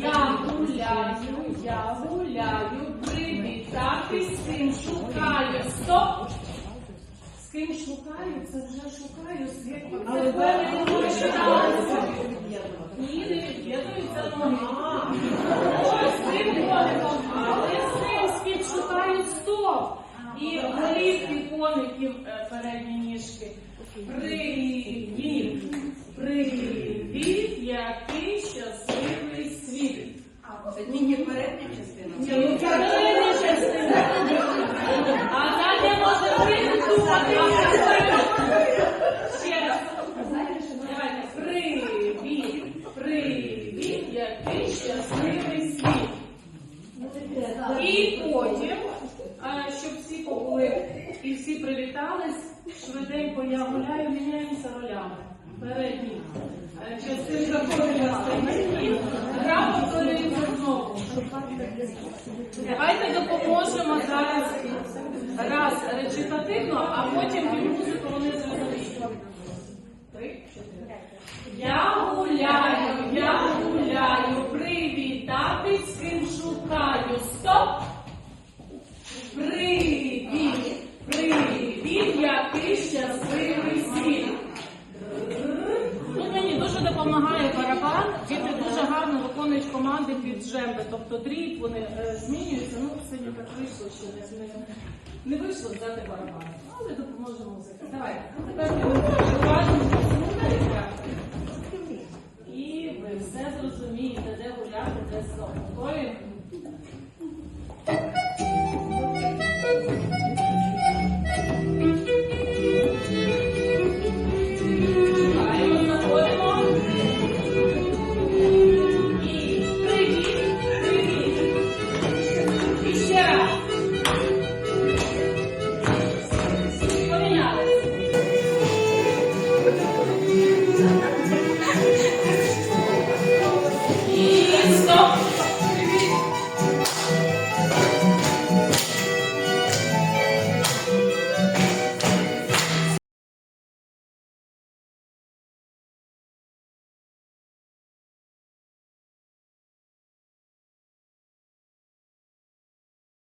Я гуляю, я гуляю, привітати з ким шукаю. Стоп! З ким шукаю, це вже шукаю, яким Але ви. Ні, не від'єднуються ноги. Ось з цим коником, але з цим шукаю стоп. І голівки коників е, передні ніжки. Привіт! Привіт, який щасливий світ. Це тільки передня частина. Ні, ну, передня частина. А далі може придумати. Ще раз. Давайте. Привіт, який щасливий світ. І потім, щоб всі побули і всі привітались, швиденько я гуляю, міняємося ролями. Передні. Частинка кожна стоїть, гра повторюється знову. Давайте допоможемо зараз раз речитативно, а потім під музику вони зрозуміють. Три, чотири. Я гуляю, я гуляю, привітати з ким шукаю. Стоп! Привіт, привіт, який щасливий світ. Тут мені дуже допомагає барабан, діти дуже гарно виконують команди під джемби, тобто дріб, вони е, змінюються. Ну, сьогодні так вийшло, що не, не, вийшло взяти барабан. Але допоможемо музика. Давай, тепер ти